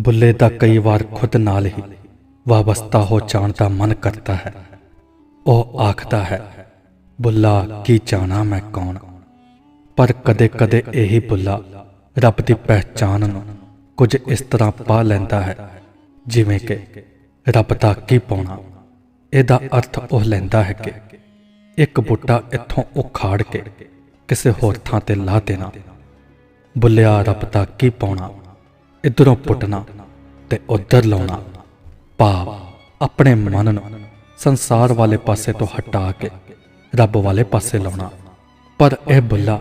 ਬੁੱਲੇ ਦਾ ਕਈ ਵਾਰ ਖੁਦ ਨਾਲ ਹੀ ਵਾਬਸਤਾ ਹੋ ਜਾਣ ਦਾ ਮਨ ਕਰਦਾ ਹੈ। ਉਹ ਆਖਦਾ ਹੈ, ਬੁੱਲਾ, ਕੀ ਜਾਣਾ ਮੈਂ ਕੌਣ? ਪਰ ਕਦੇ-ਕਦੇ ਇਹੀ ਬੁੱਲਾ ਰੱਬ ਦੀ ਪਹਿਚਾਨ ਨੂੰ ਕੁਝ ਇਸ ਤਰ੍ਹਾਂ ਪਾ ਲੈਂਦਾ ਹੈ, ਜਿਵੇਂ ਕਿ ਰੱਬ ਦਾ ਕੀ ਪਾਉਣਾ। ਇਹਦਾ ਅਰਥ ਉਹ ਲੈਂਦਾ ਹੈ ਕਿ ਇੱਕ ਬੂਟਾ ਇੱਥੋਂ ਉਖਾੜ ਕੇ ਕਿਸੇ ਹੋਰ ਥਾਂ ਤੇ ਲਾ ਦੇਣਾ। ਬੁੱਲਿਆ, ਰੱਬ ਦਾ ਕੀ ਪਾਉਣਾ? ਇਧਰੋਂ ਪੁੱਟਣਾ ਤੇ ਉਧਰ ਲਾਉਣਾ। ਭਾਵ ਆਪਣੇ ਮਨ ਨੂੰ ਸੰਸਾਰ ਵਾਲੇ ਪਾਸੇ ਤੋਂ ਹਟਾ ਕੇ ਰੱਬ ਵਾਲੇ ਪਾਸੇ ਲਾਉਣਾ। ਪਰ ਇਹ ਬੁੱਲਾ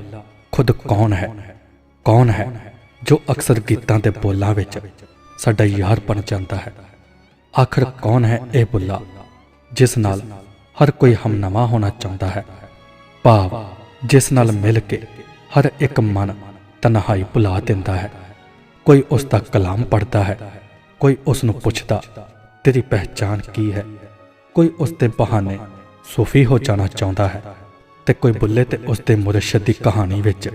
ਖੁਦ ਕੌਣ ਹੈ? ਕੌਣ ਹੈ ਜੋ ਅਕਸਰ ਗੀਤਾਂ ਦੇ ਬੋਲਾਂ ਵਿੱਚ ਸਾਡਾ ਯਾਰ ਬਣ ਜਾਂਦਾ ਹੈ? ਆਖਰ ਕੌਣ ਹੈ ਇਹ ਬੁੱਲਾ ਜਿਸ ਨਾਲ ਹਰ ਕੋਈ ਹਮਨਵਾ ਹੋਣਾ ਚਾਹੁੰਦਾ ਹੈ? ਭਾਵ ਜਿਸ ਨਾਲ ਮਿਲ ਕੇ ਹਰ ਇੱਕ ਮਨ ਤਨਹਾਈ ਭੁਲਾ ਦਿੰਦਾ ਹੈ। ਕੋਈ ਉਸ ਦਾ ਕਲਾਮ ਪੜ੍ਹਦਾ ਹੈ, ਕੋਈ ਉਸ ਨੂੰ ਪੁੱਛਦਾ, ਤੇਰੀ ਪਹਿਚਾਨ ਕੀ ਹੈ? ਕੋਈ ਉਸ ਦੇ ਬਹਾਨੇ ਸੂਫੀ ਹੋ ਜਾਣਾ ਚਾਹੁੰਦਾ ਹੈ ਤੇ ਕੋਈ ਬੁੱਲੇ ਤੇ ਉਸ ਦੇ ਮੁਰਸ਼ਿਦ ਦੀ ਕਹਾਣੀ ਵਿੱਚ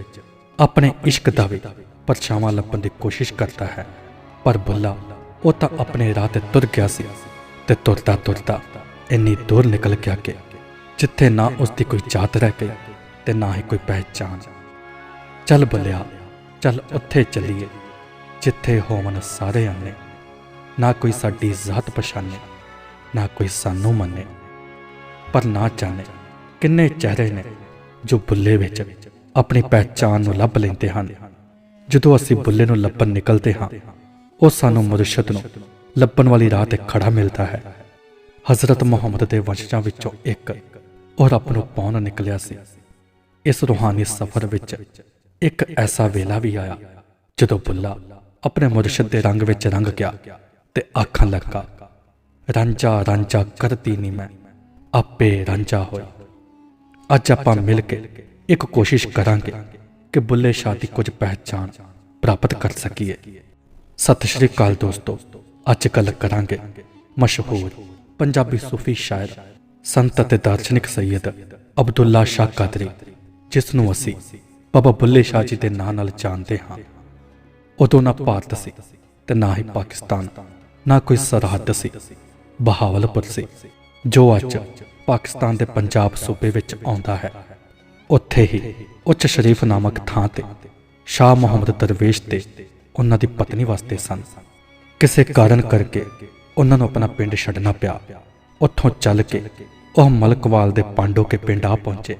ਆਪਣੇ ਇਸ਼ਕ ਦਾ ਵੀ ਪਰਛਾਵਾਂ ਲੱਭਣ ਦੀ ਕੋਸ਼ਿਸ਼ ਕਰਦਾ ਹੈ। ਪਰ ਬੁੱਲਾ, ਉਹ ਤਾਂ ਆਪਣੇ ਰਾਹ ਤੇ ਤੁਰ ਗਿਆ ਸੀ ਤੇ ਤੁਰਦਾ ਤੁਰਦਾ ਇੰਨੀ ਦੂਰ ਨਿਕਲ ਗਿਆ ਕਿ ਜਿੱਥੇ ਨਾ ਉਸ ਦੀ ਕੋਈ ਜਾਤ ਰਹਿ ਗਈ ਤੇ ਨਾ ਹੀ ਕੋਈ ਪਹਿਚਾਨ ਚੱਲ ਬੁੱਲਿਆ, ਚੱਲ ਉੱਥੇ ਚੱਲੀਏ। ਜਿੱਥੇ ਹੋਵਨ ਸਾਰੇ ਆਨੇ ਨਾ ਕੋਈ ਸਾਡੀ ਜ਼ਾਤ ਪਛਾਣੇ, ਨਾ ਕੋਈ ਸਾਨੂੰ ਮੰਨੇ। ਪਰ ਨਾ ਜਾਣੇ ਕਿੰਨੇ ਚਿਹਰੇ ਨੇ ਜੋ ਬੁੱਲੇ ਵਿੱਚ ਆਪਣੀ ਪਹਿਚਾਨ ਨੂੰ ਲੱਭ ਲੈਂਦੇ ਹਨ। ਜਦੋਂ ਅਸੀਂ ਬੁੱਲੇ ਨੂੰ ਲੱਭਣ ਨਿਕਲਦੇ ਹਾਂ, ਉਹ ਸਾਨੂੰ ਮੁਰਸ਼ਦ ਨੂੰ ਲੱਭਣ ਵਾਲੀ ਰਾਹ ਤੇ ਖੜਾ ਮਿਲਦਾ ਹੈ। ਹਜ਼ਰਤ ਮੁਹੰਮਦ ਦੇ ਵੰਸ਼ਜਾਂ ਵਿੱਚੋਂ ਇੱਕ, ਉਹ ਰੱਬ ਨੂੰ ਪਾਉਣ ਨਿਕਲਿਆ ਸੀ? ਇਸ ਰੂਹਾਨੀ ਸਫ਼ਰ ਵਿੱਚ ਇੱਕ ਐਸਾ ਵੇਲਾ ਵੀ ਆਇਆ ਜਦੋਂ ਬੁੱਲਾ ਆਪਣੇ ਮੁਰਸ਼ਿਦ ਦੇ ਰੰਗ ਵਿੱਚ ਰੰਗ ਗਿਆ ਤੇ ਆਖਣ ਲੱਗਾ, ਰਾਂਝਾ ਰਾਂਝਾ ਕਰਦੀ ਨਹੀਂ ਮੈਂ, ਆਪੇ ਰਾਂਝਾ ਹੋਇਆ। ਅੱਜ ਆਪਾਂ ਮਿਲ ਕੇ ਇੱਕ ਕੋਸ਼ਿਸ਼ ਕਰਾਂਗੇ ਕਿ ਬੁੱਲੇ ਸ਼ਾਹ ਦੀ ਕੁਝ ਪਹਿਚਾਣ ਪ੍ਰਾਪਤ ਕਰ ਸਕੀਏ। ਸਤਿ ਸ਼੍ਰੀ ਅਕਾਲ ਦੋਸਤੋ, ਅੱਜ ਕੱਲ ਕਰਾਂਗੇ ਮਸ਼ਹੂਰ ਪੰਜਾਬੀ ਸੂਫੀ ਸ਼ਾਇਰ, ਸੰਤ ਅਤੇ ਦਾਰਸ਼ਨਿਕ ਸੈਯਦ ਅਬਦੁੱਲਾ ਸ਼ਾਹ ਕਾਦਰੀ ਜਿਸ ਨੂੰ ਅਸੀਂ ਬਾਬਾ ਬੁੱਲੇ ਸ਼ਾਹ ਜੀ ਦੇ ਨਾਂ ਨਾਲ ਜਾਣਦੇ ਹਾਂ। ਉਦੋਂ ਨਾ ਭਾਰਤ ਸੀ ਤੇ ਨਾ ਹੀ ਪਾਕਿਸਤਾਨ, ਨਾ ਕੋਈ ਸਰਹੱਦ ਸੀ, ਬਹਾਵਲਪੁਰ ਸੀ, ਜੋ ਅੱਜ ਪਾਕਿਸਤਾਨ ਦੇ ਪੰਜਾਬ ਸੂਬੇ ਵਿੱਚ ਆਉਂਦਾ ਹੈ। ਉੱਥੇ ਹੀ ਉੱਚ ਸ਼ਰੀਫ ਨਾਮਕ ਥਾਂ ਤੇ ਸ਼ਾਹ ਮੁਹੰਮਦ ਦਰਵੇਸ਼ ਤੇ ਉਹਨਾਂ ਦੀ ਪਤਨੀ ਵਾਸਤੇ ਸਨ। ਕਿਸੇ ਕਾਰਨ ਕਰਕੇ ਉਹਨਾਂ ਨੂੰ ਆਪਣਾ ਪਿੰਡ ਛੱਡਣਾ ਪਿਆ। ਉੱਥੋਂ ਚੱਲ ਕੇ ਉਹ ਮਲਕਵਾਲ ਦੇ ਪਾਂਡੋ ਕੇ ਪਿੰਡ ਆ ਪਹੁੰਚੇ,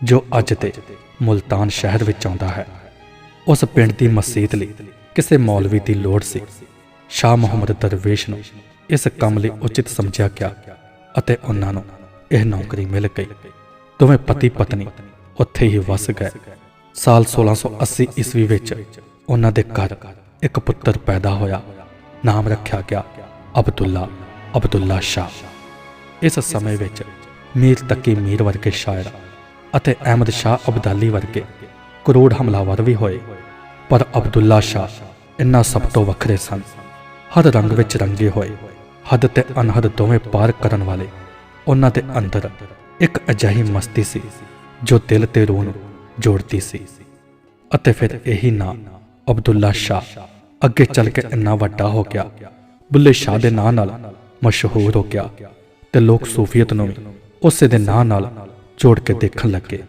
ਜੋ ਅੱਜ ਦੇ ਮੁਲਤਾਨ ਸ਼ਹਿਰ ਵਿੱਚ ਆਉਂਦਾ ਹੈ। ਉਸ ਪਿੰਡ ਦੀ ਮਸਜਿਦ ਲਈ ਕਿਸੇ ਮੌਲਵੀ ਦੀ ਲੋੜ ਸੀ। ਸ਼ਾਹ ਮੁਹੰਮਦ ਦਰਵੇਸ਼ ਨੂੰ ਇਸ ਕੰਮ ਲਈ ਉਚਿਤ ਸਮਝਿਆ ਗਿਆ ਅਤੇ ਉਹਨਾਂ ਨੂੰ ਇਹ ਨੌਕਰੀ ਮਿਲ ਗਈ। ਦੋਵੇਂ ਪਤੀ ਪਤਨੀ ਉੱਥੇ ਹੀ ਵਸ ਗਏ। ਸਾਲ 1680 ਈਸਵੀ ਵਿੱਚ ਉਹਨਾਂ ਦੇ ਘਰ ਇੱਕ ਪੁੱਤਰ ਪੈਦਾ ਹੋਇਆ। ਨਾਮ ਰੱਖਿਆ ਗਿਆ ਅਬਦੁੱਲਾ ਅਬਦੁੱਲਾ ਸ਼ਾਹ। ਇਸ ਸਮੇਂ ਵਿੱਚ ਮੀਰ ਤਕੀ ਮੀਰ ਵਰਗੇ ਸ਼ਾਇਰ ਅਤੇ ਅਹਿਮਦ ਸ਼ਾਹ ਅਬਦਾਲੀ ਵਰਗੇ ਕਰੋੜ ਹਮਲਾਵਰ ਵੀ ਹੋਏ, ਪਰ ਅਬਦੁੱਲਾ ਸ਼ਾਹ ਇੰਨਾ ਸਭ ਤੋਂ ਵੱਖਰੇ ਸਨ। ਹਰ ਰੰਗ ਵਿੱਚ ਰੰਗੇ ਹੋਏ, ਹੱਦ ਤੇ ਅਨਹਦ ਦੋਵੇਂ ਪਾਰ ਕਰਨ ਵਾਲੇ, ਉਹਨਾਂ ਦੇ ਅੰਦਰ ਇੱਕ ਅਜਿਹੀ ਮਸਤੀ ਸੀ, ਜੋ ਦਿਲ ਤੇ ਰੂਹ ਨੂੰ ਜੋੜਦੀ ਸੀ। ਅਤੇ ਫਿਰ ਇਹੀ ਨਾਂ ਅਬਦੁੱਲਾ ਸ਼ਾਹ ਅੱਗੇ ਚੱਲ ਕੇ ਇੰਨਾ ਵੱਡਾ ਹੋ ਗਿਆ, ਬੁੱਲੇ ਸ਼ਾਹ ਦੇ ਨਾਂ ਨਾਲ ਮਸ਼ਹੂਰ ਹੋ ਗਿਆ, ਤੇ ਲੋਕ ਸੂਫੀਅਤ ਨੂੰ ਵੀ ਉਸੇ ਦੇ ਨਾਂ ਨਾਲ ਜੋੜ ਕੇ ਦੇਖਣ ਲੱਗੇ।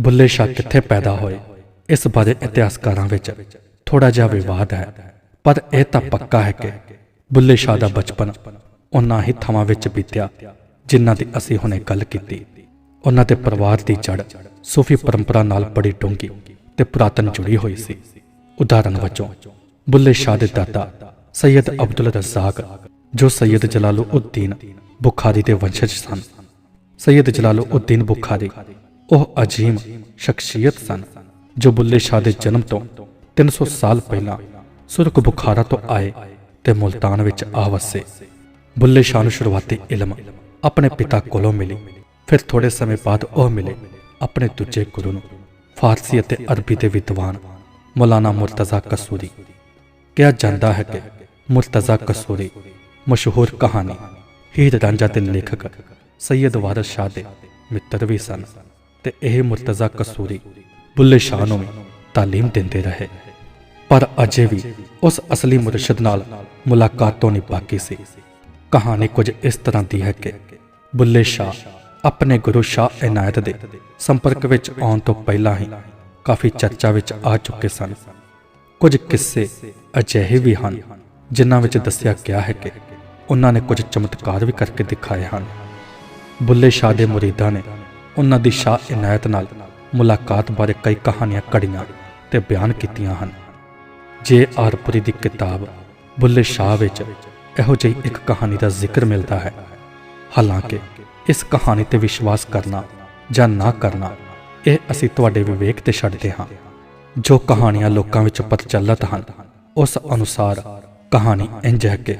ਬੁੱਲੇ ਸ਼ਾਹ ਕਿੱਥੇ ਪੈਦਾ ਹੋਏ? ਇਸ ਬਾਰੇ ਇਤਿਹਾਸਕਾਰਾਂ ਵਿੱਚ ਥੋੜਾ ਜਿਹਾ ਵਿਵਾਦ ਹੈ, ਪਰ ਇਹ ਤਾਂ ਪੱਕਾ ਹੈ ਕਿ ਬੁੱਲੇ ਸ਼ਾਹ ਦਾ ਬਚਪਨ ਉਹਨਾਂ ਹੀ ਥਾਵਾਂ ਵਿੱਚ ਬੀਤਿਆ, ਜਿਨ੍ਹਾਂ ਦੀ ਅਸੀਂ ਹੁਣੇ ਗੱਲ ਕੀਤੀ। ਉਹਨਾਂ ਦੇ ਪਰਿਵਾਰ ਦੀ ਜੜ ਸੂਫੀ ਪਰੰਪਰਾ ਨਾਲ ਬੜੀ ਡੂੰਗੀ ਤੇ ਪੁਰਾਤਨ ਜੁੜੀ ਹੋਈ ਸੀ। ਉਦਾਹਰਨ ਵਜੋਂ, ਬੁੱਲੇ ਸ਼ਾਹ ਦੇ ਦਾਦਾ ਸੈਦ ਅਬਦੁਲ ਰਜ਼ਾਕ, ਜੋ ਸੈਦ ਜਲਾਲਉਦ-ਦੀਨ ਬੁਖਾਰੀ ਦੇ ਵੰਸ਼ਜ ਸਨ। ਸੈਦ ਜਲਾਲਉਦ-ਦੀਨ ਬੁਖਾਰੀ ਉਹ ਅਜੀਮ ਸ਼ਖਸੀਅਤ ਸਨ, ਜੋ ਬੁੱਲੇ ਸ਼ਾਹ ਦੇ ਜਨਮ ਤੋਂ 300 ਸਾਲ ਪਹਿਲਾਂ ਸੁਰਖ ਬੁਖਾਰਾ ਤੋਂ ਆਏ ਤੇ ਮੁਲਤਾਨ ਵਿੱਚ ਆ ਵਸੇ। ਬੁੱਲੇ ਸ਼ਾਹ ਨੂੰ ਸ਼ੁਰੂਆਤੀ ਇਲਮ ਆਪਣੇ ਪਿਤਾ ਕੋਲੋਂ ਮਿਲੀ, ਫਿਰ ਥੋੜੇ ਸਮੇਂ ਬਾਅਦ ਉਹ ਮਿਲੇ ਆਪਣੇ ਦੂਜੇ ਗੁਰੂ ਨੂੰ, ਫਾਰਸੀ ਅਤੇ ਅਰਬੀ ਦੇ ਵਿਦਵਾਨ ਮੌਲਾਨਾ ਮੁਰਤਜ਼ਾ ਕਸੂਰੀ। ਕਿਹਾ ਜਾਂਦਾ ਹੈ ਕਿ ਮੁਰਤਜ਼ਾ ਕਸੂਰੀ ਮਸ਼ਹੂਰ ਕਹਾਣੀ, ਹੀਰ ਰਾਂਝਾ ਦੇ ਲੇਖਕ ਸੈਯਦ ਵਾਰਿਸ ਸ਼ਾਹ ਦੇ ਮਿੱਤਰ ਵੀ ਸਨ। ਤੇ ਇਹ ਮੁਰਤਜ਼ਾ ਕਸੂਰੀ ਬੁੱਲੇ ਸ਼ਾਹ ਨੂੰ ਵੀ ਤਾਲੀਮ ਦਿੰਦੇ ਰਹੇ। ਪਰ ਅਜੇ ਵੀ ਉਸ ਅਸਲੀ ਮੁਰਸ਼ਿਦ ਨਾਲ ਮੁਲਾਕਾਤ ਤੋਂ ਨਹੀਂ ਬਾਕੀ ਸੀ। ਕਹਾਣੀ ਕੁਝ ਇਸ ਤਰ੍ਹਾਂ ਦੀ ਹੈ ਕਿ ਬੁੱਲੇ ਸ਼ਾਹ ਆਪਣੇ ਗੁਰੂ ਸ਼ਾਹ ਇਨਾਇਤ ਦੇ ਸੰਪਰਕ ਵਿੱਚ ਆਉਣ ਤੋਂ ਪਹਿਲਾਂ ਹੀ ਕਾਫੀ ਚਰਚਾ ਵਿੱਚ ਆ ਚੁੱਕੇ ਸਨ। ਕੁਝ ਕਿੱਸੇ ਅਜਿਹੇ ਵੀ ਹਨ ਜਿਨ੍ਹਾਂ ਵਿੱਚ ਦੱਸਿਆ ਗਿਆ ਹੈ ਕਿ ਉਹਨਾਂ ਨੇ ਕੁਝ ਚਮਤਕਾਰ ਵੀ ਕਰਕੇ ਦਿਖਾਏ ਹਨ। ਬੁੱਲੇ ਸ਼ਾਹ ਦੇ ਮੁਰੀਦਾਂ ਨੇ ਉਹਨਾਂ ਦੀ ਸ਼ਾਹ ਇਨਾਇਤ ਨਾਲ ਮੁਲਾਕਾਤ ਬਾਰੇ ਕਈ ਕਹਾਣੀਆਂ ਕੜੀਆਂ ਤੇ ਬਿਆਨ ਕੀਤੀਆਂ ਹਨ। ਜੇ ਆਰਪੁਰੀ ਦੀ ਕਿਤਾਬ ਬੁੱਲੇ ਸ਼ਾਹ ਵਿੱਚ ਇਹੋ ਜਿਹੀ ਇੱਕ ਕਹਾਣੀ ਦਾ ਜ਼ਿਕਰ ਮਿਲਦਾ ਹੈ, ਹਾਲਾਂਕਿ ਇਸ ਕਹਾਣੀ ਤੇ ਵਿਸ਼ਵਾਸ ਕਰਨਾ ਜਾਂ ਨਾ ਕਰਨਾ, ਇਹ ਅਸੀਂ ਤੁਹਾਡੇ ਵਿਵੇਕ ਤੇ ਛੱਡਦੇ ਹਾਂ। ਜੋ ਕਹਾਣੀਆਂ ਲੋਕਾਂ ਵਿੱਚ ਪ੍ਰਚਲਿਤ ਹਨ, ਉਸ ਅਨੁਸਾਰ ਕਹਾਣੀ ਇੰਜ ਹੈ ਕਿ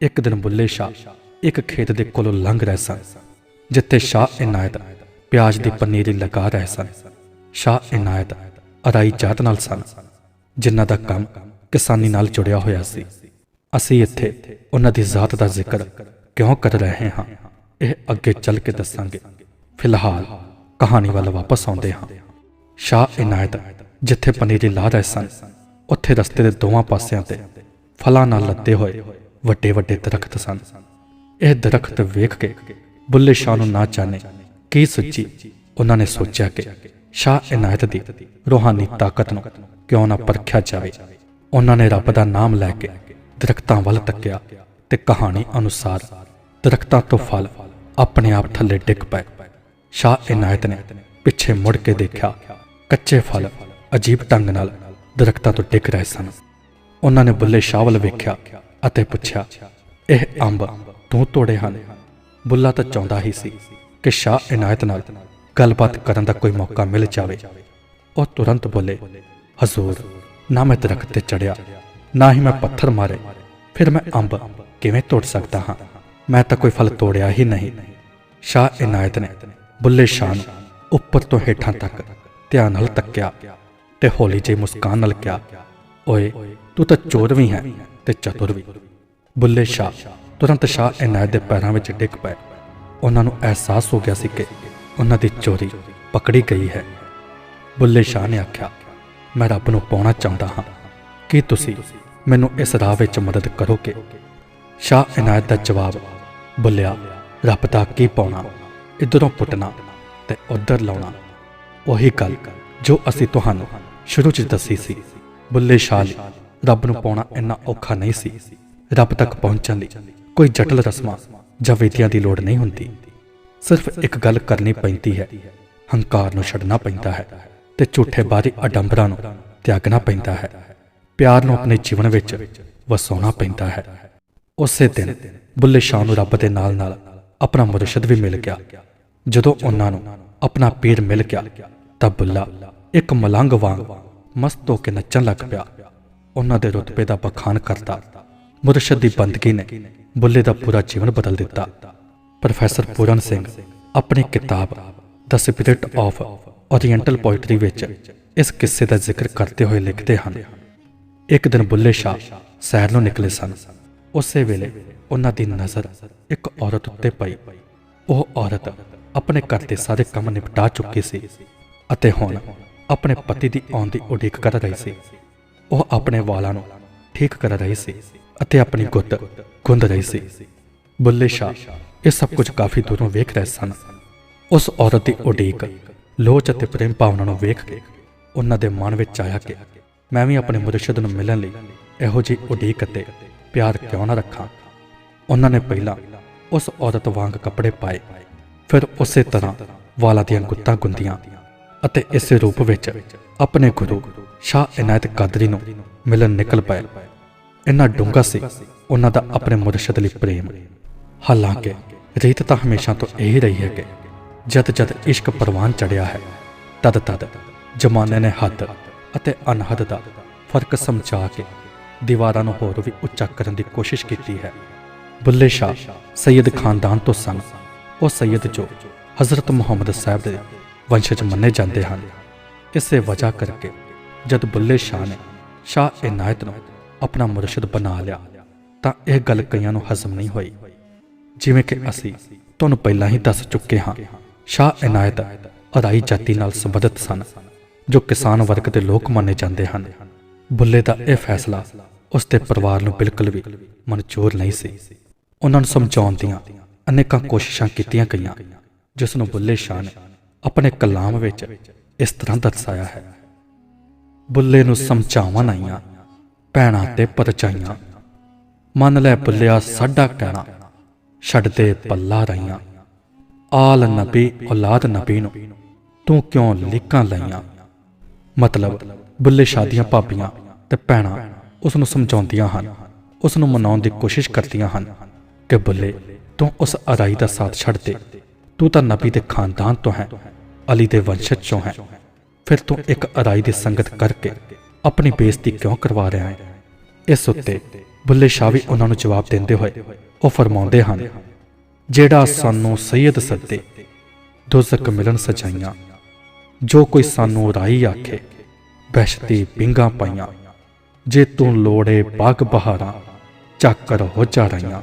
ਇੱਕ ਦਿਨ ਬੁੱਲੇ ਸ਼ਾਹ ਇੱਕ ਖੇਤ ਦੇ ਕੋਲੋਂ ਲੰਘ ਰਹੇ ਸਨ, ਜਿੱਥੇ ਸ਼ਾਹ ਇਨਾਇਤ ਪਿਆਜ਼ ਦੀ ਪਨੀਰੀ ਲਗਾ ਰਹੇ ਸਨ। ਸ਼ਾਹ ਇਨਾਇਤ ਅਰਾਈ ਜਾਤ ਨਾਲ ਸਨ, ਜਿਨ੍ਹਾਂ ਦਾ ਕੰਮ ਕਿਸਾਨੀ ਨਾਲ ਜੁੜਿਆ ਹੋਇਆ ਸੀ। ਅਸੀਂ ਇੱਥੇ ਉਹਨਾਂ ਦੀ ਜ਼ਾਤ ਦਾ ਜ਼ਿਕਰ ਕਿਉਂ ਕਰ ਰਹੇ ਹਾਂ? ਇਹ ਅੱਗੇ ਚੱਲ ਕੇ ਦੱਸਾਂਗੇ। ਫਿਲਹਾਲ ਕਹਾਣੀ ਵੱਲ ਵਾਪਸ ਆਉਂਦੇ ਹਾਂ। ਸ਼ਾਹ ਇਨਾਇਤ ਜਿੱਥੇ ਪਨੀਰੀ ਲਾ ਰਹੇ ਸਨ, ਉੱਥੇ ਰਸਤੇ ਦੇ ਦੋਵਾਂ ਪਾਸਿਆਂ ਤੇ ਫਲਾਂ ਨਾਲ ਲੱਦੇ ਹੋਏ ਵੱਡੇ ਵੱਡੇ ਦਰਖਤ ਸਨ। ਇਹ ਦਰਖਤ ਵੇਖ ਕੇ ਬੁੱਲੇ ਸ਼ਾਹ ਨੂੰ ਨਾ ਜਾਣੇ ਕੀ ਸੱਚੀ ਉਹਨਾਂ ਨੇ ਸੋਚਿਆ ਕਿ ਸ਼ਾਹ ਇਨਾਇਤ ਦੀ ਰੂਹਾਨੀ ਤਾਕਤ ਨੂੰ ਕਿਉਂ ਨਾ ਪਰਖਿਆ ਜਾਵੇ। ਉਹਨਾਂ ਨੇ ਰੱਬ ਦਾ ਨਾਮ ਲੈ ਕੇ ਦਰਖਤਾਂ ਵੱਲ ਤੱਕਿਆ ਤੇ ਕਹਾਣੀ ਅਨੁਸਾਰ ਦਰਖਤਾਂ ਤੋਂ ਫਲ ਆਪਣੇ ਆਪ ਥੱਲੇ ਡਿੱਗ ਪਏ। ਸ਼ਾਹ ਇਨਾਇਤ ਨੇ ਪਿੱਛੇ ਮੁੜ ਕੇ ਦੇਖਿਆ ਕੱਚੇ ਫਲ ਅਜੀਬ ਢੰਗ ਨਾਲ ਦਰਖਤਾਂ ਤੋਂ ਡਿੱਗ ਰਹੇ ਸਨ। ਉਹਨਾਂ ਨੇ ਬੁੱਲੇ ਸ਼ਾਹ ਵੱਲ ਵੇਖਿਆ ਅਤੇ ਪੁੱਛਿਆ, ਇਹ ਅੰਬ ਤੂੰ ਤੋੜੇ ਹਨ? ਬੁੱਲਾ ਤਾਂ ਚਾਹੁੰਦਾ ਹੀ ਸੀ ਕਿ ਸ਼ਾਹ ਇਨਾਇਤ ਨਾਲ ਗੱਲਬਾਤ ਕਰਨ ਦਾ ਕੋਈ ਮੌਕਾ ਮਿਲ ਜਾਵੇ। ਉਹ ਤੁਰੰਤ ਬੋਲੇ, ਹਜ਼ੂਰ, ਨਾ ਮੈਂ ਦਰਖਤ ਤੇ ਚੜਿਆ ਨਾ ਹੀ ਮੈਂ ਪੱਥਰ ਮਾਰੇ, ਫਿਰ ਮੈਂ ਅੰਬ ਕਿਵੇਂ ਤੋੜ ਸਕਦਾ ਹਾਂ? ਮੈਂ ਤਾਂ ਕੋਈ ਫਲ ਤੋੜਿਆ ਹੀ ਨਹੀਂ। ਸ਼ਾਹ ਇਨਾਇਤ ਨੇ ਬੁੱਲੇ ਸ਼ਾਹ ਨੂੰ ਉੱਪਰ ਤੋਂ ਹੇਠਾਂ ਤੱਕ ਧਿਆਨ ਨਾਲ ਤੱਕਿਆ ਤੇ ਹੌਲੀ ਜਿਹੀ ਮੁਸਕਾਨ ਨਾਲ ਕਿਹਾ, ਓਏ, ਤੂੰ ਤਾਂ ਚੋਰ ਵੀ ਹੈ ਤੇ ਚਤੁਰ ਵੀ। ਬੁੱਲੇ ਸ਼ਾਹ ਤੁਰੰਤ ਸ਼ਾਹ ਇਨਾਇਤ ਦੇ ਪੈਰਾਂ ਵਿੱਚ ਡਿੱਗ ਪਏ। ਉਹਨਾਂ ਨੂੰ ਅਹਿਸਾਸ ਹੋ ਗਿਆ ਸੀ ਕਿ ਉਹਨਾਂ ਦੀ ਚੋਰੀ ਪਕੜੀ ਗਈ ਹੈ। ਬੁੱਲੇ ਸ਼ਾਹ ਨੇ ਆਖਿਆ, ਮੈਂ ਰੱਬ ਨੂੰ ਪਾਉਣਾ ਚਾਹੁੰਦਾ ਹਾਂ। ਕੀ ਤੁਸੀਂ ਮੈਨੂੰ ਇਸ ਰਾਹ ਵਿੱਚ ਮਦਦ ਕਰੋਗੇ? ਸ਼ਾਹ ਇਨਾਇਤ ਦਾ ਜਵਾਬ, ਬੁੱਲਿਆ, ਰੱਬ ਦਾ ਕੀ ਪਾਉਣਾ? ਇਧਰੋਂ ਪੁੱਟਣਾ ਤੇ ਉਧਰ ਲਾਉਣਾ। ਉਹੀ ਗੱਲ ਜੋ ਅਸੀਂ ਤੁਹਾਨੂੰ ਸ਼ੁਰੂ 'ਚ ਦੱਸੀ ਸੀ। ਬੁੱਲੇ ਸ਼ਾਹ ਲਈ ਰੱਬ ਨੂੰ ਪਾਉਣਾ ਇੰਨਾ ਔਖਾ ਨਹੀਂ ਸੀ। ਰੱਬ ਤੱਕ ਪਹੁੰਚਣ ਲਈ ਕੋਈ ਜਟਲ ਰਸਮਾਂ ਜਾਂ ਵਿਧੀਆਂ ਦੀ ਲੋੜ ਨਹੀਂ ਹੁੰਦੀ। ਸਿਰਫ ਇੱਕ ਗੱਲ ਕਰਨੀ ਪੈਂਦੀ ਹੈ। ਹੰਕਾਰ ਨੂੰ ਛੱਡਣਾ ਪੈਂਦਾ ਹੈ ਤੇ ਝੂਠੇ ਬਾਰੀ ਅਡੰਬਰਾਂ ਨੂੰ ਤਿਆਗਣਾ ਪੈਂਦਾ ਹੈ। ਪਿਆਰ ਨੂੰ ਆਪਣੇ ਜੀਵਨ ਵਿੱਚ ਵਸਾਉਣਾ ਪੈਂਦਾ ਹੈ। ਉਸੇ ਦਿਨ ਬੁੱਲੇ ਸ਼ਾਹ ਨੂੰ ਰੱਬ ਦੇ ਨਾਲ ਨਾਲ ਆਪਣਾ ਮੁਰਸ਼ਿਦ ਵੀ ਮਿਲ ਗਿਆ। ਜਦੋਂ ਉਹਨਾਂ ਨੂੰ ਆਪਣਾ ਪੀਰ ਮਿਲ ਗਿਆ ਤਾਂ ਬੁੱਲਾ ਇੱਕ ਮਲੰਗ ਵਾਂਗ ਮਸਤ ਹੋ ਕੇ ਨੱਚਣ ਲੱਗ ਪਿਆ। ਉਹਨਾਂ ਦੇ ਰੁਤਬੇ ਦਾ ਬਖਾਨ ਕਰਦਾ ਮੁਰਸ਼ਿਦ ਦੀ ਬੰਦਗੀ ਨੇ ਬੁੱਲੇ ਦਾ ਪੂਰਾ ਜੀਵਨ ਬਦਲ ਦਿੱਤਾ। ਪ੍ਰੋਫੈਸਰ ਪੂਰਨ ਸਿੰਘ ਆਪਣੀ ਕਿਤਾਬ the spirit of oriental poetry ਵਿੱਚ ਇਸ ਕਿੱਸੇ ਦਾ ਜ਼ਿਕਰ ਕਰਦੇ ਹੋਏ ਲਿਖਦੇ ਹਨ। ਇੱਕ ਦਿਨ ਬੁੱਲੇ ਸ਼ਾਹ ਸੈਰ ਨੂੰ ਨਿਕਲੇ ਸਨ। ਉਸੇ ਵੇਲੇ ਉਹਨਾਂ ਦੀ ਨਜ਼ਰ ਇੱਕ ਔਰਤ ਉੱਤੇ ਪਈ। ਉਹ ਔਰਤ ਆਪਣੇ ਘਰ ਦੇ ਸਾਰੇ ਕੰਮ ਨਿਪਟਾ ਚੁੱਕੀ ਸੀ ਅਤੇ ਹੁਣ ਆਪਣੇ ਪਤੀ ਦੀ ਆਉਣ ਦੀ ਉਡੀਕ ਕਰ ਰਹੀ ਸੀ। ਉਹ ਆਪਣੇ ਵਾਲਾਂ ਨੂੰ ਠੀਕ ਕਰ ਰਹੀ ਸੀ ਅਤੇ ਆਪਣੀ ਗੁੱਤ ਗੁੰਦ ਰਹੀ ਸੀ। ਬੁੱਲੇ ਸ਼ਾਹ, ਇਹ ਸਭ ਕੁਝ ਕਾਫੀ ਦੂਰੋਂ ਵੇਖ ਰਹੇ ਸਨ। ਉਸ ਔਰਤ ਦੀ ਉਡੀਕ, ਲੋਚ ਅਤੇ ਪ੍ਰੇਮ ਭਾਵਨਾ ਨੂੰ ਵੇਖ ਕੇ ਉਹਨਾਂ ਦੇ ਮਨ ਵਿੱਚ ਆਇਆ ਕਿ ਮੈਂ ਵੀ ਆਪਣੇ ਮੁਰਸ਼ਿਦ ਨੂੰ ਮਿਲਣ ਲਈ ਇਹੋ ਜਿਹੀ ਉਡੀਕ ਅਤੇ ਪਿਆਰ ਕਿਉਂ ਨਾ ਰੱਖਾਂ। ਉਹਨਾਂ ਨੇ ਪਹਿਲਾਂ ਉਸ ਔਰਤ ਵਾਂਗ ਕੱਪੜੇ ਪਾਏ, ਫਿਰ ਉਸੇ ਤਰ੍ਹਾਂ ਵਾਲਾਂ ਦੀਆਂ ਗੁੱਤਾਂ ਗੁੰਦੀਆਂ ਅਤੇ ਇਸੇ ਰੂਪ ਵਿੱਚ ਆਪਣੇ ਗੁਰੂ ਸ਼ਾਹ ਇਨਾਇਤ ਕਾਦਰੀ ਨੂੰ ਮਿਲਣ ਨਿਕਲ ਪਏ। ਇੰਨਾ ਡੂੰਘਾ ਸੀ, ਉਹਨਾਂ ਦਾ ਆਪਣੇ ਮੁਰਸ਼ਿਦ ਲਈ ਪ੍ਰੇਮ। ਹਾਲਾਂਕਿ, ਰੀਤ ਤਾਂ ਹਮੇਸ਼ਾ ਤੋਂ ਇਹ ਰਹੀ ਹੈ ਕਿ ਜਦ ਜਦ ਇਸ਼ਕ ਪ੍ਰਵਾਨ ਚੜਿਆ ਹੈ, ਤਦ ਤਦ ਜਮਾਨੇ ਨੇ ਹੱਦ ਅਤੇ ਅਨਹਦ ਦਾ ਫ਼ਰਕ ਸਮਝਾ ਕੇ ਦੀਵਾਰਾਂ ਨੂੰ ਹੋਰ ਵੀ ਉੱਚਾ ਕਰਨ ਦੀ ਕੋਸ਼ਿਸ਼ ਕੀਤੀ ਹੈ। ਬੁੱਲੇ ਸ਼ਾਹ ਸੈਯਦ ਖਾਨਦਾਨ ਤੋਂ ਸਨ। ਉਹ ਸੈਯਦ ਜੋ ਹਜ਼ਰਤ ਮੁਹੰਮਦ ਸਾਹਿਬ ਦੇ ਵੰਸ਼ਜ ਮੰਨੇ ਜਾਂਦੇ ਹਨ। ਇਸੇ ਵਜ੍ਹਾ ਕਰਕੇ ਜਦ ਬੁੱਲੇ ਸ਼ਾਹ ਨੇ ਸ਼ਾਹ ਇਨਾਇਤ ਨੂੰ ਆਪਣਾ ਮੁਰਸ਼ਿਦ ਬਣਾ ਲਿਆ, ਤਾਂ ਇਹ ਗੱਲ ਕਈਆਂ ਨੂੰ ਹਜ਼ਮ ਨਹੀਂ ਹੋਈ। ਜਿਵੇਂ ਕਿ ਅਸੀਂ ਤੁਹਾਨੂੰ ਪਹਿਲਾਂ ਹੀ ਦੱਸ ਚੁੱਕੇ ਹਾਂ, ਸ਼ਾਹ ਇਨਾਇਤ ਅਰਾਈ ਜਾਤੀ ਨਾਲ ਸੰਬੰਧਿਤ ਸਨ, ਜੋ ਕਿਸਾਨ ਵਰਗ ਦੇ ਲੋਕ ਮੰਨੇ ਜਾਂਦੇ ਹਨ। ਬੁੱਲੇ ਦਾ ਇਹ ਫੈਸਲਾ ਉਸ ਦੇ ਪਰਿਵਾਰ ਨੂੰ ਬਿਲਕੁਲ ਵੀ ਮਨਜ਼ੂਰ ਨਹੀਂ ਸੀ। ਉਹਨਾਂ ਨੂੰ ਸਮਝਾਉਣ ਦੀਆਂ ਅਨੇਕਾਂ ਕੋਸ਼ਿਸ਼ਾਂ ਕੀਤੀਆਂ ਗਈਆਂ, ਜਿਸ ਨੂੰ ਬੁੱਲੇ ਸ਼ਾਹ ਨੇ ਆਪਣੇ ਕਲਾਮ ਵਿੱਚ ਇਸ ਤਰ੍ਹਾਂ ਦਰਸਾਇਆ ਹੈ। ਬੁੱਲੇ ਨੂੰ ਸਮਝਾਵਾਂ ਆਈਆਂ ਭੈਣਾਂ ਤੇ ਪਰਚਾਈਆਂ ਮੰਨ ਲੈ ਬੁੱਲਿਆ ਸਾਡਾ ਕਹਿਣਾ ਛੱਡ ਦੇ ਪੱਲਾ ਰਹੀਆਂ। ਆਲ ਨਬੀ ਔਲਾਦ ਨਬੀ ਨੂੰ ਤੂੰ ਕਿਉਂ ਲਿਕਾਂ ਲਈਆਂ? ਮਤਲਬ ਬੁੱਲੇ ਸ਼ਾਦੀਆਂ ਭਾਬੀਆਂ ਤੇ ਭੈਣਾਂ ਉਸ ਨੂੰ ਸਮਝਾਉਂਦੀਆਂ ਹਨ ਉਸ ਨੂੰ ਮਨਾਉਣ ਦੀ ਕੋਸ਼ਿਸ਼ ਕਰਦੀਆਂ ਹਨ ਕਿ ਬੁੱਲੇ ਤੂੰ ਉਸ ਅਰਾਈ ਦਾ ਸਾਥ ਛੱਡ ਦੇ। ਤੂੰ ਤਾਂ ਨਬੀ ਦੇ ਖਾਨਦਾਨ ਤੋਂ ਹੈ ਅਲੀ ਦੇ ਵੰਸ਼ਜ ਚੋਂ ਹੈ। ਫਿਰ ਤੂੰ ਇੱਕ ਅਰਾਈ ਦੀ ਸੰਗਤ ਕਰਕੇ ਆਪਣੀ ਬੇਇੱਜ਼ਤੀ ਕਿਉਂ ਕਰਵਾ ਰਿਹਾ ਹੈ? ਇਸ ਉੱਤੇ ਬੁੱਲੇ ਸ਼ਾਹ ਵੀ ਉਹਨਾਂ ਨੂੰ ਜਵਾਬ ਦਿੰਦੇ ਹੋਏ ਉਹ ਫਰਮਾਉਂਦੇ ਹਨ, ਜਿਹੜਾ ਸਾਨੂੰ ਸੈਯਦ ਸੱਦੇ ਦੋਜ਼ਕ ਮਿਲਣ ਸਜਾਈਆਂ, ਜੋ ਕੋਈ ਸਾਨੂੰ ਰਾਈ ਆਖੇ ਬਹਿਸ਼ਤੀ ਪਿੰਗਾ ਪਾਈਆਂ, ਜੇ ਤੂੰ ਲੋੜੇ ਬਾਗ ਬਹਾਰਾਂ ਚੱਕਰ ਹੋ ਜਾ ਰਹੀਆਂ,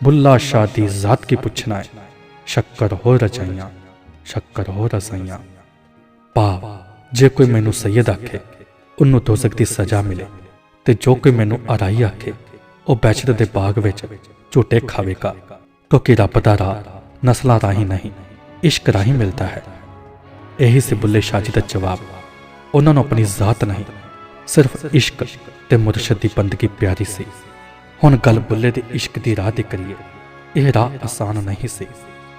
ਬੁੱਲਾ ਸ਼ਾਹ ਦੀ ਜ਼ਾਤ ਕੀ ਪੁੱਛਣਾ ਹੈ? ਸ਼ੱਕਰ ਹੋ ਰਚਾਈਆਂ ਸ਼ੱਕਰ ਹੋ ਰਸਾਈਆਂ ਭਾਵ ਜੇ ਕੋਈ ਮੈਨੂੰ ਸੈਯਦ ਆਖੇ ਉਹਨੂੰ ਦੋਜ਼ਕ ਦੀ ਸਜ਼ਾ ਮਿਲੇ ਤੇ ਜੋ ਕੋਈ ਮੈਨੂੰ ਅਰਾਈ ਆਖੇ, ਉਹ ਬਹਿਸ਼ਤ ਦੇ ਬਾਗ ਵਿੱਚ ਝੂਟੇ ਖਾਵੇਗਾ ਕਿਉਂਕਿ ਰੱਬ ਦਾ ਰਾਹ ਨਸਲਾਂ ਰਾਹੀਂ ਨਹੀਂ, ਇਸ਼ਕ ਰਾਹੀਂ ਮਿਲਦਾ ਹੈ। ਇਹੀ ਸੀ ਬੁੱਲੇ ਸ਼ਾਹ ਜੀ ਦਾ ਜਵਾਬ। ਉਹਨਾਂ ਨੂੰ ਆਪਣੀ ਜ਼ਾਤ ਨਹੀਂ, ਸਿਰਫ ਇਸ਼ਕ ਤੇ ਮੁਰਸ਼ਦ ਦੀ ਬੰਦਗੀ ਪਿਆਰੀ ਸੀ। ਹੁਣ ਗੱਲ ਬੁੱਲੇ ਦੇ ਇਸ਼ਕ ਦੀ ਰਾਹ ਤੇ ਕਰੀਏ, ਇਹ ਰਾਹ ਆਸਾਨ ਨਹੀਂ ਸੀ।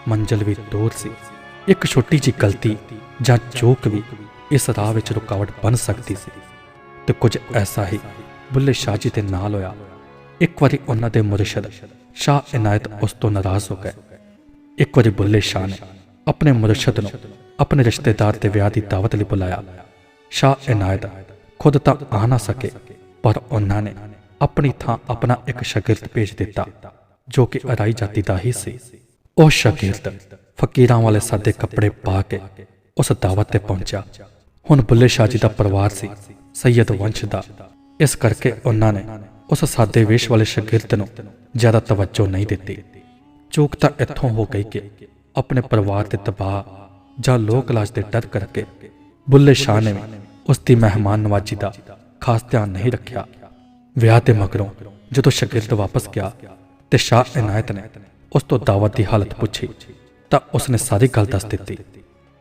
ਮੰਜ਼ਲ ਵੀ ਦੂਰ ਸੀ। ਇੱਕ ਛੋਟੀ ਜਿਹੀ ਗਲਤੀ ਜਾਂ ਚੂਕ ਵੀ ਇਸ ਰਾਹ ਵਿੱਚ ਰੁਕਾਵਟ ਬਣ ਸਕਦੀ ਸੀ ਤੇ ਕੁਝ ਐਸਾ ਹੀ ਬੁੱਲੇ ਸ਼ਾਹ ਜੀ ਦੇ ਨਾਲ ਹੋਇਆ। ਇੱਕ ਵਾਰੀ ਉਹਨਾਂ ਦੇ ਮੁਰਸ਼ਦ ਸ਼ਾਹ ਇਨਾਇਤ ਉਸ ਤੋਂ ਨਾਰਾਜ਼ ਹੋ ਗਏ। ਇੱਕ ਵਾਰੀ ਬੁੱਲੇ ਸ਼ਾਹ ਨੇ ਆਪਣੇ ਮੁਰਸ਼ਦ ਨੂੰ ਆਪਣੇ ਰਿਸ਼ਤੇਦਾਰ ਦੇ ਵਿਆਹ ਦੀ ਦਾਵਤ ਲਈ ਬੁਲਾਇਆ। ਸ਼ਾਹ ਇਨਾਇਤ ਖੁਦ ਤਾਂ ਆ ਨਾ ਸਕੇ, ਪਰ ਉਹਨਾਂ ਨੇ ਆਪਣੀ ਥਾਂ ਆਪਣਾ ਇੱਕ ਸ਼ਾਗਿਰਦ ਭੇਜ ਦਿੱਤਾ, ਜੋ ਕਿ ਅਰਾਈ ਜਾਤੀ ਦਾ ਹੀ ਸੀ। ਉਹ ਸ਼ਾਗਿਰਦ ਫਕੀਰਾਂ ਵਾਲੇ ਸਾਦੇ ਕੱਪੜੇ ਪਾ ਕੇ ਉਸ ਦਾਵਤ ਤੇ ਪਹੁੰਚਿਆ। ਹੁਣ ਬੁੱਲੇ ਸ਼ਾਹ ਜੀ ਦਾ ਪਰਿਵਾਰ ਸੀ, ਸੈਯਦ ਵੰਸ਼ ਦਾ। ਇਸ ਕਰਕੇ ਉਹਨਾਂ ਨੇ ਉਸ ਸਾਦੇ ਵੇਸ਼ ਵਾਲੇ ਸ਼ਾਗਿਰਦ ਨੂੰ ਜ਼ਿਆਦਾ ਤਵੱਜੋ ਨਹੀਂ ਦਿੱਤੀ। ਚੂਕ ਤਾਂ ਇੱਥੋਂ ਹੋ ਗਈ ਕਿ ਆਪਣੇ ਪਰਿਵਾਰ ਦੇ ਦਬਾਅ ਜਾਂ ਲੋਕ ਲਾਜ ਦੇ ਡਰ ਕਰਕੇ ਬੁੱਲੇ ਸ਼ਾਹ ਨੇ ਵੀ ਉਸ ਦੀ ਮਹਿਮਾਨ ਨਵਾਜੀ ਦਾ ਖਾਸ ਧਿਆਨ ਨਹੀਂ ਰੱਖਿਆ। ਵਿਆਹ ਦੇ ਮਗਰੋਂ ਜਦੋਂ ਸ਼ਾਗਿਰਦ ਵਾਪਸ ਗਿਆ ਤੇ ਸ਼ਾਹ ਇਨਾਇਤ ਨੇ ਉਸ ਤੋਂ ਦਾਵਤ ਦੀ ਹਾਲਤ ਪੁੱਛੀ ਤਾਂ ਉਸ ਨੇ ਸਾਰੀ ਗੱਲ ਦੱਸ ਦਿੱਤੀ।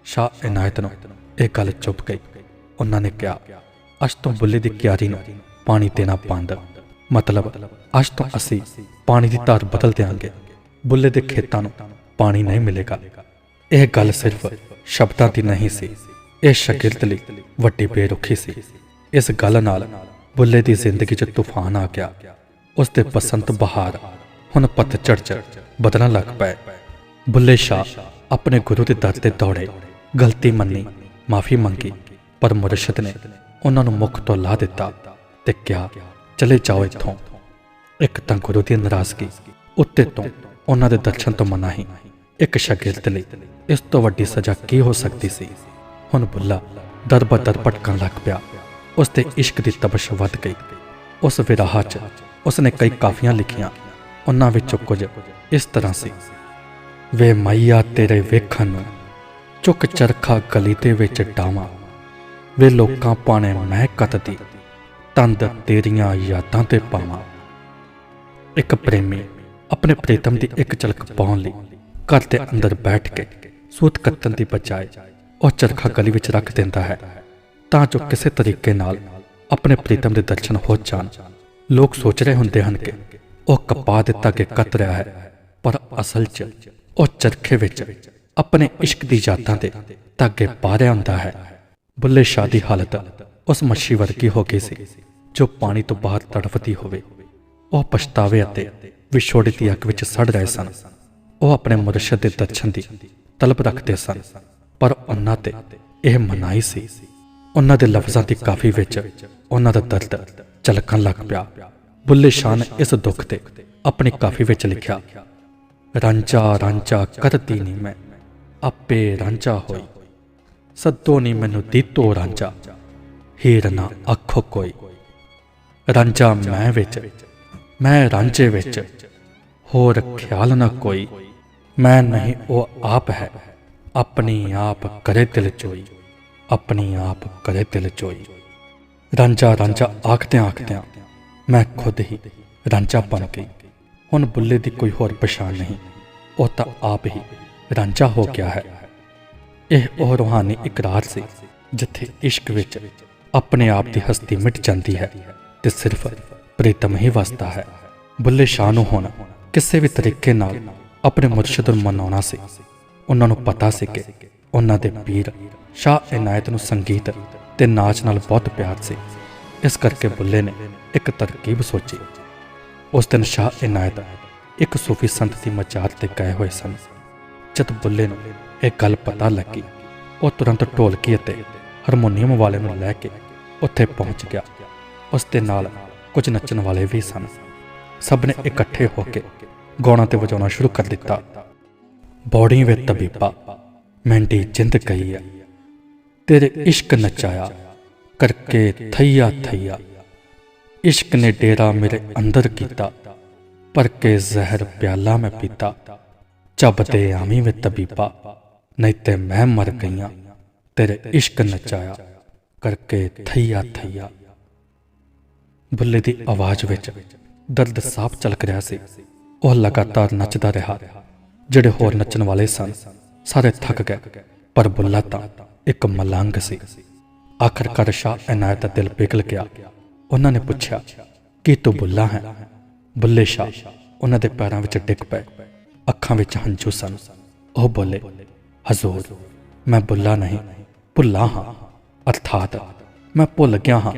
ਸ਼ਾਹ ਇਨਾਇਤ ਨੂੰ ਇਹ ਗੱਲ ਚੁੱਪ ਗਈ। ਉਹਨਾਂ ਨੇ ਕਿਹਾ ਅੱਜ ਤੋਂ ਬੁੱਲੇ ਦੀ ਕਿਆਰੀ ਨੂੰ ਪਾਣੀ ਦੇਣਾ ਬੰਦ। ਮਤਲਬ ਅੱਜ ਤੋਂ ਅਸੀਂ ਪਾਣੀ ਦੀ ਧਾਰ ਬਦਲ ਦਿਆਂਗੇ। ਬੁੱਲੇ ਦੇ ਖੇਤਾਂ ਨੂੰ ਪਾਣੀ ਨਹੀਂ ਮਿਲੇਗਾ। ਇਹ ਗੱਲ ਸਿਰਫ ਸ਼ਬਦਾਂ ਦੀ ਨਹੀਂ ਸੀ। ਇਹ ਸ਼ਾਗਿਰਦ ਲਈ ਵੱਡੀ ਬੇਰੁਖੀ ਸੀ। ਇਸ ਗੱਲ ਨਾਲ ਬੁੱਲੇ ਦੀ ਜ਼ਿੰਦਗੀ 'ਚ ਤੂਫਾਨ ਆ ਗਿਆ। ਉਸ ਦੇ ਬਸੰਤ ਬਹਾਰ ਹੁਣ ਪਤਝੜ 'ਚ ਬਦਲਣ ਲੱਗ ਪਏ। ਬੁੱਲੇ ਸ਼ਾਹ ਆਪਣੇ ਗੁਰੂ ਦੇ ਦਰ ਤੇ ਦੌੜੇ। ਗਲਤੀ ਮੰਨੀ। ਮਾਫੀ ਮੰਗੀ, ਪਰ ਮੁਰਸ਼ਿਦ ਨੇ ਉਹਨਾਂ ਨੂੰ ਮੁਖ ਤੋਂ ਲਾ ਦਿੱਤਾ ਤੇ ਕਿਹਾ, ਚਲੇ ਜਾਓ ਇੱਥੋਂ। ਇੱਕ ਤਾਂ ਗੁਰੂ ਦੀ ਨਾਰਾਜ਼ਗੀ ਉੱਤੇ ਤੋਂ ਉਹਨਾਂ ਦੇ ਦਰਸ਼ਨ ਤੋਂ ਮਨਾਹੀ ਇੱਕ ਸ਼ਾਗਿਰਦ ਲਈ ਇਸ ਤੋਂ ਵੱਡੀ ਸਜ਼ਾ ਕੀ ਹੋ ਸਕਦੀ ਸੀ? ਹੁਣ ਬੁੱਲਾ ਦਰ ਭਟਕਣ ਲੱਗ ਪਿਆ। ਉਸ ਤੇ ਇਸ਼ਕ ਦੀ ਤਪਸ਼ ਵੱਧ ਗਈ। ਉਸ ਵਿਰਾਹ 'ਚ ਉਸ ਨੇ ਕਈ ਕਾਫੀਆਂ ਲਿਖੀਆਂ। ਉਹਨਾਂ ਵਿੱਚੋਂ ਕੁਝ ਇਸ ਤਰ੍ਹਾਂ ਸੀ, ਵੇ ਮਈਆ ਤੇਰੇ ਵੇਖਣ ਨੂੰ ਚੁੱਕ ਚਰਖਾ ਗਲੀ ਦੇ ਵਿੱਚ ਡਾਵਾਂ। ਵੇ ਲੋਕਾਂ ਪਾਣੇ ਮੈਂ ਕਤਦੀ, ਤੰਦ ਤੇਰੀਆਂ ਯਾਦਾਂ ਤੇ ਪਾਵਾਂ। ਇੱਕ ਪ੍ਰੇਮੀ ਆਪਣੇ ਪ੍ਰੀਤਮ ਦੀ ਇੱਕ ਝਲਕ ਪਾਉਣ ਲਈ ਘਰ ਦੇ ਅੰਦਰ ਬੈਠ ਕੇ ਸੂਤ ਕੱਤਣ ਦੀ ਬਜਾਏ ਉਹ ਚਰਖਾ ਗਲੀ ਵਿੱਚ ਰੱਖ ਦਿੰਦਾ ਹੈ। ਤਾਂ ਜੋ ਕਿਸੇ ਤਰੀਕੇ ਨਾਲ ਆਪਣੇ ਪ੍ਰੀਤਮ ਦੇ ਦਰਸ਼ਨ ਹੋ ਜਾਣ। ਲੋਕ ਸੋਚ ਰਹੇ ਹੁੰਦੇ ਹਨ ਕਿ ਉਹ ਕਪਾ ਦਿੱਤਾ ਕਿ ਕਤ ਰਿਹਾ ਹੈ, ਪਰ ਅਸਲ 'ਚ ਉਹ ਚਰਖੇ ਵਿੱਚ ਆਪਣੇ ਇਸ਼ਕ ਦੀ ਯਾਦਾਂ ਤੇ ਧਾਗੇ ਪਾ ਰਿਹਾ ਹੁੰਦਾ ਹੈ। ਬੁੱਲੇ ਸ਼ਾਹ ਦੀ ਹਾਲਤ ਉਸ ਮੱਛੀ ਵਰਗੀ ਹੋ ਗਈ ਸੀ, ਜੋ ਪਾਣੀ ਤੋਂ ਬਾਹਰ ਤੜਫਦੀ ਹੋਵੇ। ਉਹ ਪਛਤਾਵੇ ਅਤੇ ਵਿਛੋੜੇ ਦੀ ਅੱਗ ਵਿੱਚ ਸੜ ਰਹੇ ਸਨ। ਉਹ ਆਪਣੇ ਮੁਰਸ਼ਦ ਦੇ ਦਰਸ਼ਨ ਦੀ ਤਲਬ ਰੱਖਦੇ ਸਨ, ਪਰ ਉਹਨਾਂ ਤੇ ਇਹ ਮਨਾਈ ਸੀ। ਉਹਨਾਂ ਦੇ ਲਫ਼ਜ਼ਾਂ ਦੀ ਕਾਫੀ ਵਿੱਚ ਉਹਨਾਂ ਦਾ ਦਰਦ ਝਲਕਣ ਲੱਗ ਪਿਆ। ਬੁੱਲੇ ਸ਼ਾਹ ਨੇ ਇਸ ਦੁੱਖ ਤੇ ਆਪਣੀ ਕਾਫੀ ਵਿੱਚ ਲਿਖਿਆ, ਰਾਂਝਾ ਰਾਂਝਾ, ਕਰਦੀ ਨਹੀਂ ਮੈਂ। ਆਪੇ ਰਾਂਝਾ ਹੋਈ। ਸੱਦੋ ਨਹੀਂ ਮੈਨੂੰ ਦਿੱਤੋ ਰਾਂਝਾ। ਹੀਰ ਨਾ ਅੱਖੋ ਕੋਈ। ਰਾਂਝਾ ਮੈਂ ਵਿੱਚ, ਮੈਂ ਰਾਂਝੇ ਵਿੱਚ। ਹੋਰ ਖਿਆਲ ਨਾ ਕੋਈ। ਮੈਂ ਨਹੀਂ, ਉਹ ਆਪ ਹੈ। ਆਪਣੀ ਆਪ ਕਰੇ ਦਿਲ ਚੋਈ। ਆਪਣੀ ਆਪ ਕਰੇ ਦਿਲ ਚੋਈ। ਰਾਂਝਾ ਰਾਂਝਾ ਆਖਦਿਆਂ ਆਖਦਿਆਂ ਮੈਂ ਖੁਦ ਹੀ ਰਾਂਝਾ ਬਣ ਗਈ। ਹੁਣ ਬੁੱਲੇ ਦੀ ਕੋਈ ਹੋਰ ਪਛਾਣ ਨਹੀਂ। ਉਹ ਤਾਂ ਆਪ ਹੀ ਰਾਂਝਾ ਹੋ ਗਿਆ ਹੈ। ਇਹ ਉਹ ਰੂਹਾਨੀ ਇਕਰਾਰ ਸੀ ਜਿੱਥੇ ਇਸ਼ਕ ਵਿੱਚ ਆਪਣੇ ਆਪ ਦੀ ਹਸਤੀ ਮਿਟ ਜਾਂਦੀ ਹੈ ਤੇ ਸਿਰਫ ਪ੍ਰੀਤਮ ਹੀ ਵਸਦਾ ਹੈ। ਬੁੱਲੇ ਸ਼ਾਹ ਨੂੰ ਹੁਣ ਕਿਸੇ ਵੀ ਤਰੀਕੇ ਨਾਲ ਆਪਣੇ ਮੁਰਸ਼ਿਦ ਨੂੰ ਮਨਾਉਣਾ ਸੀ। ਉਹਨਾਂ ਨੂੰ ਪਤਾ ਸੀ ਕਿ ਉਹਨਾਂ ਦੇ ਪੀਰ ਸ਼ਾਹ ਇਨਾਇਤ ਨੂੰ ਸੰਗੀਤ ਤੇ ਨਾਚ ਨਾਲ ਬਹੁਤ ਪਿਆਰ ਸੀ। ਇਸ ਕਰਕੇ ਬੁੱਲੇ ਨੇ ਇੱਕ ਤਰਕੀਬ ਸੋਚੀ। ਉਸ ਦਿਨ ਸ਼ਾਹ ਇਨਾਇਤ ਇੱਕ ਸੂਫੀ ਸੰਤ ਦੀ ਮਚਾਰ ਤੇ ਗਏ ਹੋਏ ਸਨ। ਜਦ ਬੁੱਲੇ ਨੂੰ ਇਹ ਗੱਲ ਪਤਾ ਲੱਗੀ, ਉਹ ਤੁਰੰਤ ਢੋਲਕੀ ਅਤੇ ਹਾਰਮੋਨੀਅਮ ਵਾਲੇ ਨੂੰ ਲੈ ਕੇ ਉੱਥੇ ਪਹੁੰਚ ਗਿਆ। ਉਸ ਦੇ ਨਾਲ ਕੁਝ ਨੱਚਣ ਵਾਲੇ ਵੀ ਸਨ। ਸਭ ਨੇ ਇਕੱਠੇ ਹੋ ਕੇ ਗਾਉਣਾ ਤੇ ਵਜਾਉਣਾ ਸ਼ੁਰੂ ਕਰ ਦਿੱਤਾ। ਬੋੜੀ ਵੇ ਤਬੀਬਾ ਮੈਂਡੀ ਜਿੰਦ ਗਈ ਆ, ਤੇਰੇ ਇਸ਼ਕ ਨਚਾਇਆ ਕਰਕੇ ਥਈਆ ਥਈਆ। ਇਸ਼ਕ ਨੇ ਡੇਰਾ ਮੇਰੇ ਅੰਦਰ ਕੀਤਾ, ਪਰ ਕੇ ਜ਼ਹਿਰ ਪਿਆਲਾ ਮੈਂ ਪੀਤਾ। ਚੱਬਦੇ ਆਵੀਂ ਵੇ ਤਬੀਬਾ ਨਹੀਂ ਤੇ ਮੈਂ ਮਰ ਗਈਆਂ, ਤੇਰੇ ਇਸ਼ਕ ਨਚਾਇਆ, ਕਰਕੇ ਥਈਆ ਥਈਆ। ਬੁੱਲੇ ਦੀ ਆਵਾਜ਼ ਵਿੱਚ ਦਰਦ ਸਾਫ਼ ਝਲਕ ਰਿਹਾ ਸੀ। ਉਹ ਲਗਾਤਾਰ ਨੱਚਦਾ ਰਿਹਾ। ਜਿਹੜੇ ਹੋਰ ਨੱਚਣ ਵਾਲੇ ਸਨ, ਸਾਰੇ ਥੱਕ ਗਏ, ਪਰ ਬੁੱਲਾ ਤਾਂ ਇੱਕ ਮਲੰਗ ਸੀ। ਆਖਰਕਾਰ ਸ਼ਾਹ ਇਨਾਇਤ ਦਾ ਦਿਲ ਪਿਘਲ ਗਿਆ। ਉਹਨਾਂ ਨੇ ਪੁੱਛਿਆ, ਕੀ ਤੂੰ ਬੁੱਲਾ ਹੈ? ਬੁੱਲੇ ਸ਼ਾਹ ਉਹਨਾਂ ਦੇ ਪੈਰਾਂ ਵਿੱਚ ਡਿੱਗ ਪਏ। ਅੱਖਾਂ ਵਿੱਚ ਹੰਝੂ ਸਨ। ਉਹ ਬੋਲੇ, ਹਜ਼ੂਰ, ਮੈਂ ਬੁੱਲਾ ਨਹੀਂ। ਭੁੱਲਾ ਹਾਂ, ਅਰਥਾਤ ਮੈਂ ਭੁੱਲ ਗਿਆ ਹਾਂ,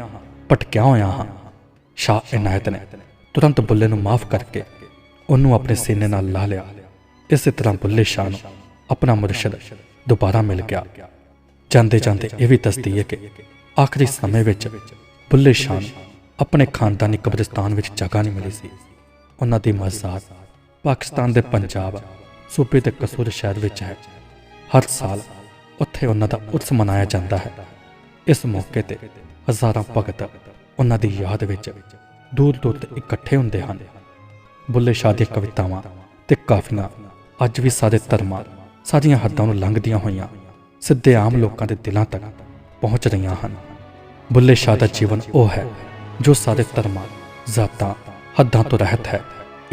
ਭਟਕਿਆ ਹੋਇਆ ਹਾਂ। ਸ਼ਾਹ ਇਨਾਇਤ ਨੇ ਤੁਰੰਤ ਬੁੱਲੇ ਨੂੰ ਮਾਫ ਕਰਕੇ ਉਹਨੂੰ ਆਪਣੇ ਸੀਨੇ ਨਾਲ ਲਾ ਲਿਆ। ਇਸੇ ਤਰ੍ਹਾਂ ਬੁੱਲੇ ਸ਼ਾਹ ਨੂੰ ਆਪਣਾ ਮੁਰਸ਼ਿਦ ਦੁਬਾਰਾ ਮਿਲ ਗਿਆ। ਜਾਂਦੇ ਜਾਂਦੇ ਇਹ ਵੀ ਦੱਸਦੀ ਹੈ ਕਿ ਆਖਰੀ ਸਮੇਂ ਵਿੱਚ ਬੁੱਲੇ ਸ਼ਾਹ ਨੂੰ ਆਪਣੇ ਖਾਨਦਾਨੀ ਕਬਰਿਸਤਾਨ ਵਿੱਚ ਜਗ੍ਹਾ ਨਹੀਂ ਮਿਲੀ ਸੀ। ਉਹਨਾਂ ਦੀ ਮਜ਼ਾਰ ਪਾਕਿਸਤਾਨ ਦੇ ਪੰਜਾਬ, ਸੂਬੇ ਦੇ ਕਸੂਰ ਸ਼ਹਿਰ ਵਿੱਚ ਹੈ। ਹਰ ਸਾਲ ਉੱਥੇ ਉਹਨਾਂ ਦਾ ਉਰਸ ਮਨਾਇਆ ਜਾਂਦਾ ਹੈ। ਇਸ ਮੌਕੇ ਤੇ ਹਜ਼ਾਰਾਂ ਭਗਤ ਉਹਨਾਂ ਦੀ ਯਾਦ ਵਿੱਚ ਦੂਰ ਦੂਰ 'ਤੇ ਇਕੱਠੇ ਹੁੰਦੇ ਹਨ। ਬੁੱਲੇ ਸ਼ਾਹ ਦੀਆਂ ਕਵਿਤਾਵਾਂ ਤੇ ਕਾਫੀਆਂ ਅੱਜ ਵੀ ਸਾਡੇ ਧਰਮਾਂ ਸਾਡੀਆਂ ਹੱਦਾਂ ਨੂੰ ਲੰਘਦੀਆਂ ਹੋਈਆਂ ਸਿੱਧੇ ਆਮ ਲੋਕਾਂ ਦੇ ਦਿਲਾਂ ਤੱਕ ਪਹੁੰਚ ਰਹੀਆਂ ਹਨ। ਬੁੱਲੇ ਸ਼ਾਹ ਦਾ ਜੀਵਨ ਉਹ ਹੈ ਜੋ ਸਾਡੇ ਧਰਮਾਂ, ਜ਼ਾਤਾਂ, ਹੱਦਾਂ ਤੋਂ ਰਹਿਤ ਹੈ।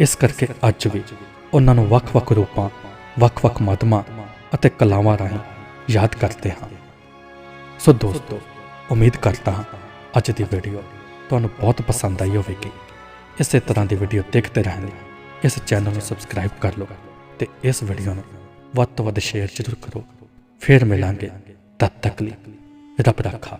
ਇਸ ਕਰਕੇ ਅੱਜ ਵੀ ਉਹਨਾਂ ਨੂੰ ਵੱਖ-ਵੱਖ ਰੂਪਾਂ, ਵੱਖ-ਵੱਖ ਮਾਧਮਾਂ ਅਤੇ ਕਲਾਵਾਂ ਰਾਹੀਂ ਯਾਦ ਕਰਦੇ ਹਾਂ। ਸੋ ਦੋਸਤੋ, ਉਮੀਦ ਕਰਦਾ ਹਾਂ ਅੱਜ ਦੀ ਵੀਡੀਓ ਤੁਹਾਨੂੰ ਬਹੁਤ ਪਸੰਦ ਆਈ ਹੋਵੇਗੀ। ਇਸੇ ਤਰ੍ਹਾਂ ਦੀ ਵੀਡੀਓ ਦੇਖਦੇ ਰਹਿਣ ਲਈ ਇਸ ਚੈਨਲ ਨੂੰ ਸਬਸਕ੍ਰਾਈਬ ਕਰ ਲਓ ਤੇ ਇਸ ਵੀਡੀਓ ਨੂੰ ਵੱਧ ਤੋਂ ਵੱਧ ਸ਼ੇਅਰ ਜ਼ਰੂਰ ਕਰੋ। ਫਿਰ ਮਿਲਾਂਗੇ ਤਦ ਤੱਕ ਲਈ ਰੱਬ ਰੱਖਾ।